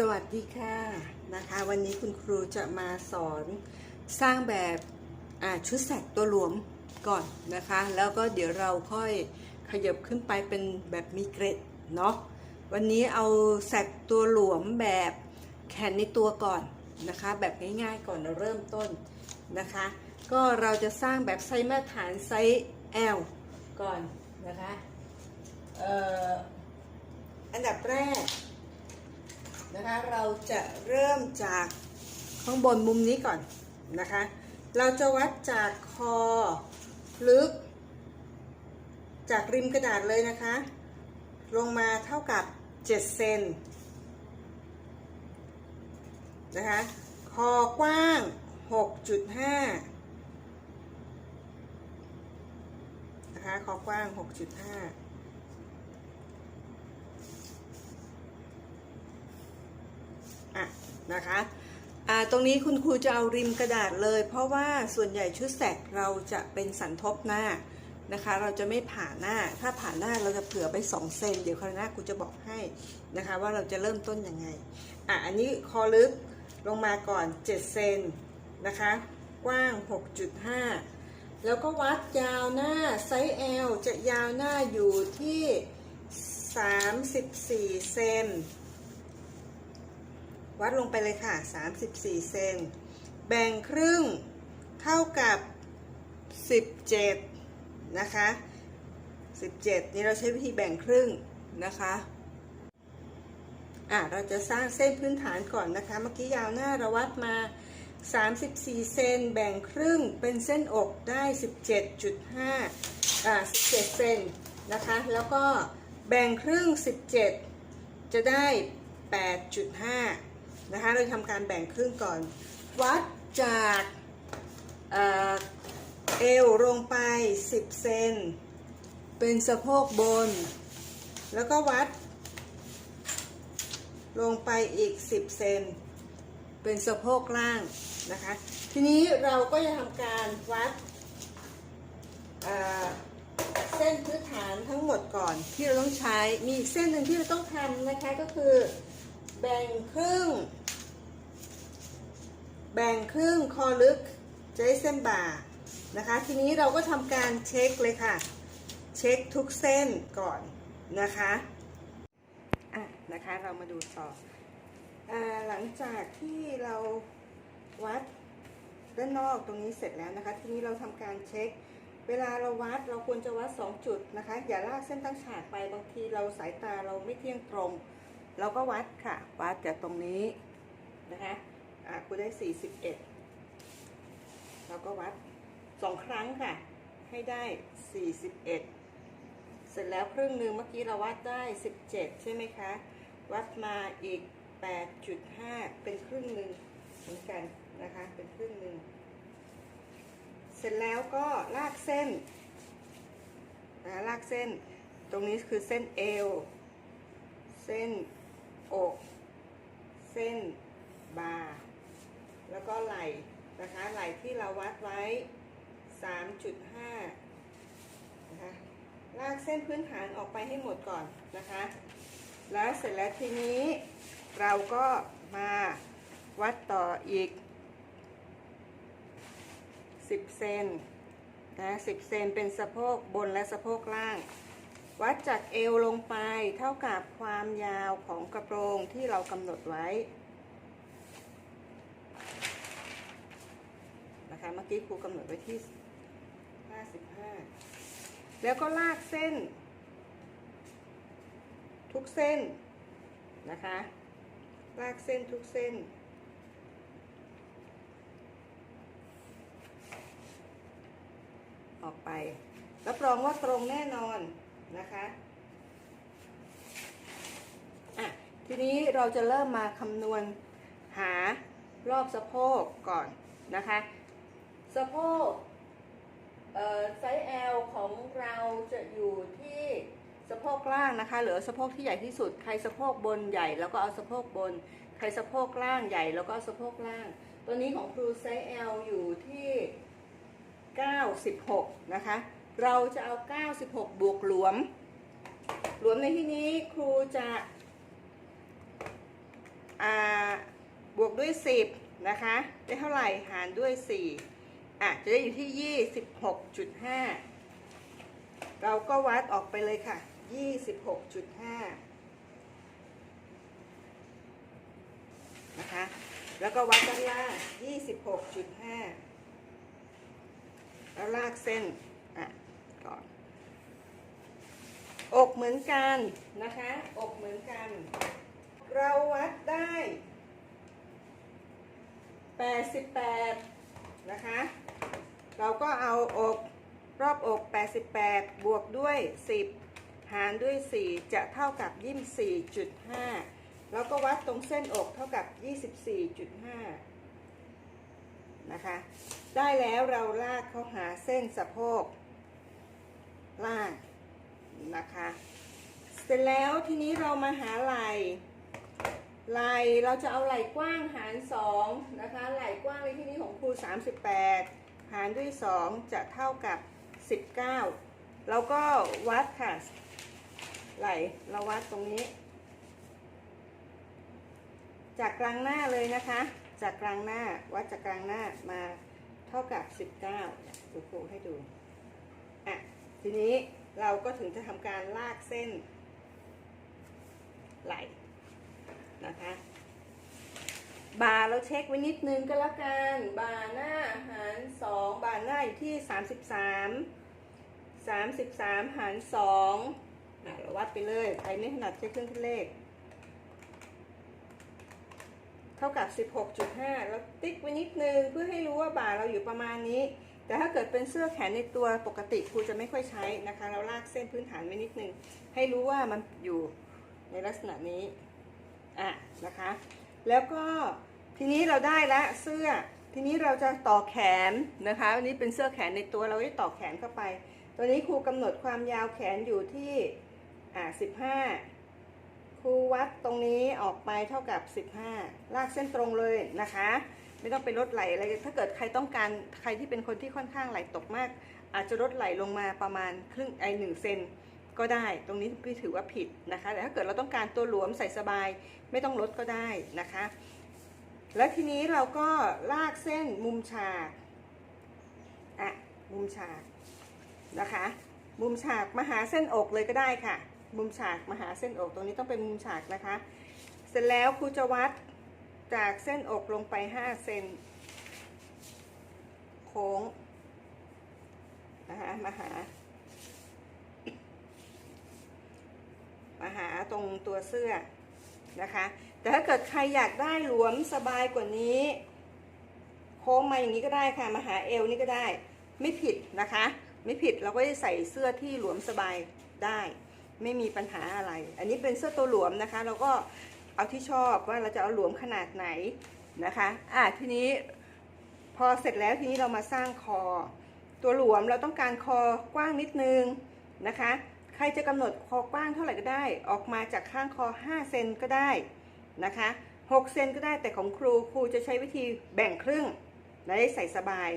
สวัสดีค่ะนะคะวันนี้คุณครูจะมาสอนสร้างแบบชุดแสกตัวหลวมก่อนนะคะ แล้วก็เดี๋ยวเราค่อยขยับขึ้นไปเป็นแบบมีเกรดเนาะวันนี้เอาแสกตัวหลวมแบบแขนในตัวก่อนนะคะ แบบง่ายๆก่อนเราเริ่มต้นนะคะ ก็เราจะสร้างแบบไซส์มาตรฐานไซส์ L ก่อนนะคะอออันดับแรก นะคะ เราจะเริ่มจากข้างบนมุมนี้ก่อนนะคะ เราจะวัดจากคอลึก จากริมกระดาษเลยนะคะ ลงมาเท่ากับ7เซนนะคะ คอกว้าง 6.5 นะคะ คอกว้าง 6.5 อะ นะคะอ่าตรงนี้คุณครูจะเอาริมกระดาษเลย เพราะว่าส่วนใหญ่ชุดแสกเราจะเป็นสันทบหน้านะคะ เราจะไม่ผ่าหน้า ถ้าผ่าหน้าเราจะเผื่อไป2เซนเดี๋ยวคราวหน้าครูจะบอกให้นะคะ ว่าเราจะเริ่มต้นยังไงอะอันนี้คอลึกลงมาก่อน 7 เซนนะคะ กว้าง 6.5 แล้วก็วัดยาวหน้าไซส์ L จะยาวหน้าอยู่ที่ 34 เซน วัดลงไปเลยค่ะ 34 เซน แบ่งครึ่งเท่ากับ 17 นะคะ 17 นี่เราใช้วิธีแบ่งครึ่งนะคะ อะ เราจะสร้างเส้นพื้นฐานก่อนนะคะ เมื่อกี้ยาวหน้าเราวัดมา 34 เซน แบ่งครึ่งเป็นเส้นอกได้ 17.5 อ่า 17 เซนนะคะ แล้วก็แบ่งครึ่ง 17 จะได้8.5 นะคะเราทำการแบ่งครึ่งก่อน วัดจากเอเอวลงไป 10 เซนเป็นสะโพกบน แล้วก็วัด ลงไปอีก 10 เซนเป็นสะโพกล่างนะคะ ทีนี้เราก็จะทำการวัดเส้นพื้นฐานทั้งหมดก่อนที่เราต้องใช้มีเส้นหนึ่งที่เราต้องทำนะคะก็คือ แบ่งครึ่ง แบ่งครึ่งคอลึกจะได้เส้นบ่านะคะ ทีนี้เราก็ทำการเช็คเลยค่ะ เช็คทุกเส้นก่อนนะคะอะนะคะเรามาดูต่ออหลังจากที่เราวัดด้านนอกตรงนี้เสร็จแล้วนะคะ ทีนี้เราทำการเช็คเวลาเราวัดเราควรจะวัด 2 จุดนะคะ อย่าลากเส้นตั้งฉากไปบางทีเราสายตาเราไม่เที่ยงตรง เราก็วัดค่ะ วัดจากตรงนี้นะคะอ่าคุณได้ 41 เราก็วัด2ครั้งค่ะ ให้ได้ 41 เสร็จแล้วครึ่งหนึ่งเมื่อกี้เราวัดได้ 17 ใช่ไหมคะ วัดมาอีก 8.5 เป็นครึ่งหนึ่งเหมือนกันนะคะ เป็นครึ่งหนึ่ง เสร็จแล้วก็ลากเส้นนะลากเส้น ตรงนี้คือเส้นเอว เส้น อก เส้นบ่าแล้วก็ไหล่นะคะไหล่ที่เราวัดไว้ 3.5นะคะลากเส้นพื้นฐานออกไปให้หมดก่อนนะคะ แล้วเสร็จแล้วทีนี้เราก็มาวัดต่ออีก 10 เซนนะ10 เซนเป็นสะโพกบนและสะโพกล่าง วัดจากเอวลงไปเท่ากับความยาวของกระโปรงที่เรากำหนดไว้นะคะเมื่อกี้ครูกำหนดไว้ที่ 55 แล้วก็ลากเส้น ทุกเส้นนะคะ ลากเส้นทุกเส้นออกไป รับรองว่าตรงแน่นอน นะคะอะทีนี้เราจะเริ่มมาคำนวณหารอบสะโพกก่อนนะคะ สะโพกไซส์ L ของเราจะอยู่ที่สะโพกล่างนะคะเหลือสะโพกที่ใหญ่ที่สุด ใครสะโพกบนใหญ่แล้วก็เอาสะโพกบน ใครสะโพกล่างใหญ่แล้วก็เอาสะโพกล่าง ตัวนี้ของครูไซส์ L อยู่ที่ 96 นะคะ เราจะเอา 96 บวกหลวม หลวมในที่นี้ครูจะอ่าด้วย 10 นะคะ ได้เท่าไหร่หารด้วย 4 อะ จะได้อยู่ที่ 26.5 เราก็วัดออกไปเลยค่ะ 26.5 นะคะ แล้วก็วัดด้านล่าง 26.5 แล้วลากเส้น ก่อน อกเหมือนกันนะคะ อกเหมือนกัน เราวัดได้88นะคะ เราก็เอาอกรอบอก 88 บวกด้วย 10 หารด้วย 4 จะเท่ากับ 24.5 แล้วก็วัดตรงเส้นอกเท่ากับ 24.5 นะคะ ได้แล้วเราลากเข้าหาเส้นสะโพก ลากนะคะ เสร็จแล้วทีนี้เรามาหาไหล่ไหล่เราจะเอาไหล่กว้างหาร2นะคะไหล่กว้างในที่นี้ของครู38หารด้วย2จะเท่ากับ19เราก็วัดค่ะ ไหล่เราวัดตรงนี้ จากกลางหน้าเลยนะคะ จากกลางหน้าวัดจากกลางหน้ามาเท่ากับ19เนี่ยดูครูให้ดู ทีนี้เราก็ถึงจะทำการลากเส้น ไหลนะคะ บาเราเช็คไว้นิดนึงก็แล้วกัน บาหน้าหารสองบาหน้าอยู่ที่33 33หาร2อะเราวัดไปเลยใครไม่ถนัดใช้เครื่องคิดเลข เท่ากับ16.5แล้วติ๊กไว้นิดนึงเพื่อให้รู้ว่าบ่าเราอยู่ประมาณนี้ แต่ถ้าเกิดเป็นเสื้อแขนในตัวปกติครูจะไม่ค่อยใช้นะคะ เราลากเส้นพื้นฐานไว้นิดนึง ให้รู้ว่ามันอยู่ในลักษณะนี้อะนะคะ แล้วก็ทีนี้เราได้ละเสื้อทีนี้เราจะต่อแขนนะคะวันนี้เป็นเสื้อแขนในตัวเราได้ต่อแขนเข้าไป ตัวนี้ครูกำหนดความยาวแขนอยู่ที่อ่า15ครูวัดตรงนี้ออกไปเท่ากับ15ลากเส้นตรงเลยนะคะ ไม่ต้องไปลดไหลอะไรถ้าเกิดใครต้องการใครที่เป็นคนที่ค่อนข้างไหลตกมาก อาจจะลดไหลลงมาประมาณครึ่งไอหนึ่งเซนก็ได้ ตรงนี้พี่ถือว่าผิดนะคะ แต่ถ้าเกิดเราต้องการตัวหลวมใส่สบาย ไม่ต้องลดก็ได้นะคะ แล้วทีนี้เราก็ลากเส้นมุมฉากอะมุมฉากนะคะ มุมฉากมาหาเส้นอกเลยก็ได้ค่ะ มุมฉากมาหาเส้นอกตรงนี้ต้องเป็นมุมฉากนะคะ เสร็จแล้วครูจะวัด จากเส้นอกลงไป5เซนโค้งนะคะมาหา มาหาตรงตัวเสื้อนะคะ แต่ถ้าเกิดใครอยากได้หลวมสบายกว่านี้ โค้งมาอย่างนี้ก็ได้ค่ะ มาหาเอวนี่ก็ได้ ไม่ผิดนะคะ ไม่ผิดเราก็จะใส่เสื้อที่หลวมสบายได้ ไม่มีปัญหาอะไร อันนี้เป็นเสื้อตัวหลวมนะคะ เราก็ เอาที่ชอบว่าเราจะเอาหลวมขนาดไหนนะคะอะทีนี้พอเสร็จแล้วทีนี้เรามาสร้างคอ ตัวหลวมเราต้องการคอกว้างนิดนึงนะคะ ใครจะกำหนดคอกว้างเท่าไหร่ก็ได้ ออกมาจากข้างคอ 5 เซนก็ได้นะคะ6เซนก็ได้แต่ของครูครูจะใช้วิธีแบ่งครึ่งและได้ใส่สบาย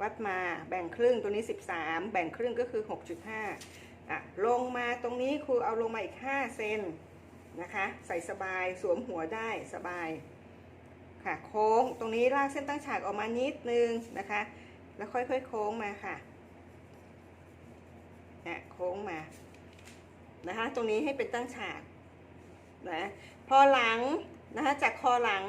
วัดมาแบ่งครึ่งตัวนี้ 13 แบ่งครึ่งก็คือ 6.5อะลงมาตรงนี้ครูเอาลงมาอีก 5 เซน นะคะ ใส่สบายสวมหัวได้สบาย ค่ะโค้งตรงนี้ลากเส้นตั้งฉากออกมานิดนึงนะคะ แล้วค่อยๆโค้งมาค่ะเนี่ยโค้งมานะคะ ตรงนี้ให้เป็นตั้งฉากนะพอหลังนะคะจากคอหลัง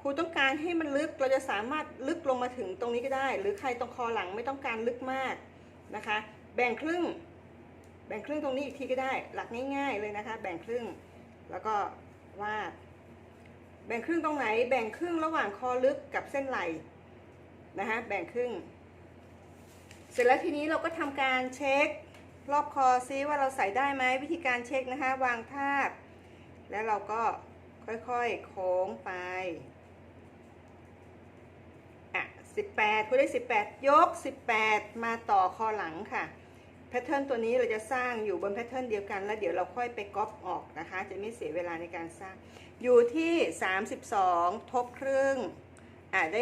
ครูต้องการให้มันลึกเราจะสามารถลึกลงมาถึงตรงนี้ก็ได้ หรือใครตรงคอหลังไม่ต้องการลึกมากนะคะ แบ่งครึ่ง แบ่งครึ่งตรงนี้อีกทีก็ได้ หลักง่ายๆเลยนะคะ แบ่งครึ่ง แล้วก็วาด แบ่งครึ่งตรงไหน แบ่งครึ่งระหว่างคอลึกกับเส้นไหล่นะคะแบ่งครึ่ง เสร็จแล้วทีนี้เราก็ทำการเช็ครอบคอซิว่าเราใส่ได้ไหมวิธีการเช็คนะคะวางทาบแล้วเราก็ค่อยๆโค้งไปอะ18คุณได้ 18 ยก 18 มาต่อคอหลังค่ะ แพทเทิร์นตัวนี้เราจะสร้างอยู่บนแพทเทิร์นเดียวกัน แล้วเดี๋ยวเราค่อยไปก๊อปออกนะคะ จะไม่เสียเวลาในการสร้าง อยู่ที่ 32 ทบครึ่งอะได้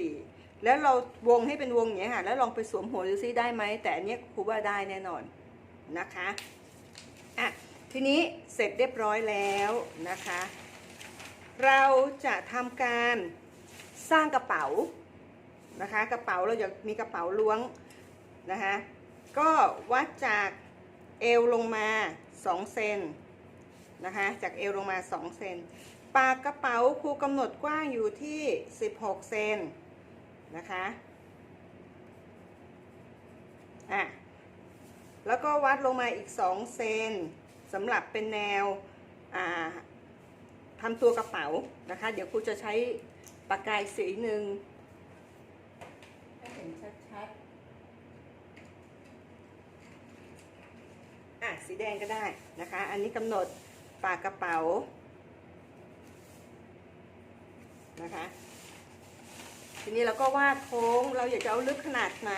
64 แล้วเราวงให้เป็นวงอย่างนี้ค่ะ แล้วลองไปสวมหัวดูซิได้ไหม แต่อันนี้ครูว่าได้แน่นอนนะคะอะทีนี้เสร็จเรียบร้อยแล้วนะคะ เราจะทำการสร้างกระเป๋านะคะ กระเป๋าเราอยากมีกระเป๋าล้วงนะคะ ก็วัดจากเอวลงมา2เซนนะคะจากเอวลงมา2เซนปากกระเป๋าครูกำหนดกว้างอยู่ที่ 16 เซนนะคะอะแล้วก็วัดลงมาอีก 2 เซนสำหรับเป็นแนวทำตัวกระเป๋านะคะ เดี๋ยวครูจะใช้ปากกายสีหนึ่งให้เห็นชัดๆ อะ สีแดงก็ได้นะคะ อันนี้กำหนดปากกระเป๋านะคะ ทีนี้เราก็วาดโค้ง เราอยากจะเอาลึกขนาดไหน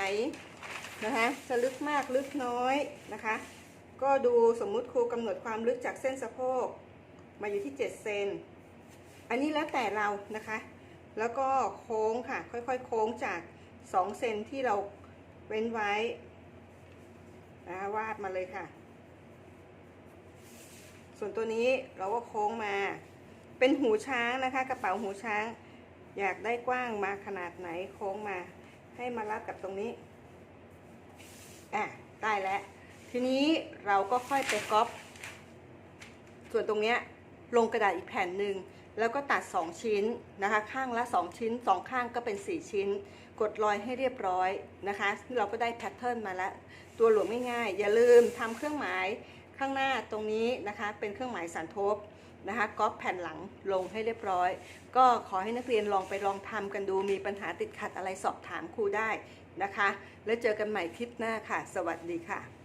นะคะ จะลึกมากลึกน้อยนะคะ ก็ดูสมมุติครูกำหนดความลึกจากเส้นสะโพกมาอยู่ที่ 7 เซน อันนี้แล้วแต่เรานะคะ แล้วก็โค้งค่ะ ค่อยๆ โค้งจาก 2 เซนที่เราเว้นไว้นะคะวาดมาเลยค่ะ ส่วนตัวนี้เราก็โค้งมา เป็นหูช้างนะคะ กระเป๋าหูช้าง อยากได้กว้างมาขนาดไหนโค้งมา ให้มารับกับตรงนี้อะได้แล้วทีนี้เราก็ค่อยไปก๊อปส่วนตรงเนี้ยลงกระดาษอีกแผ่นหนึ่งแล้วก็ตัด 2 ชิ้นนะคะ ข้างละ 2 ชิ้น 2 ข้างก็เป็น 4 ชิ้น กดรอยให้เรียบร้อยนะคะ เราก็ได้แพทเทิร์นมาแล้ว ตัวหลวมไม่ง่ายอย่าลืมทำเครื่องหมาย ข้างหน้าตรงนี้นะคะเป็นเครื่องหมายสันทบนะคะก๊อปแผ่นหลังลงให้เรียบร้อย ก็ขอให้นักเรียนลองไปลองทำกันดูมีปัญหาติดขัดอะไรสอบถามครูได้นะคะ แล้วเจอกันใหม่คลิปหน้าค่ะ สวัสดีค่ะ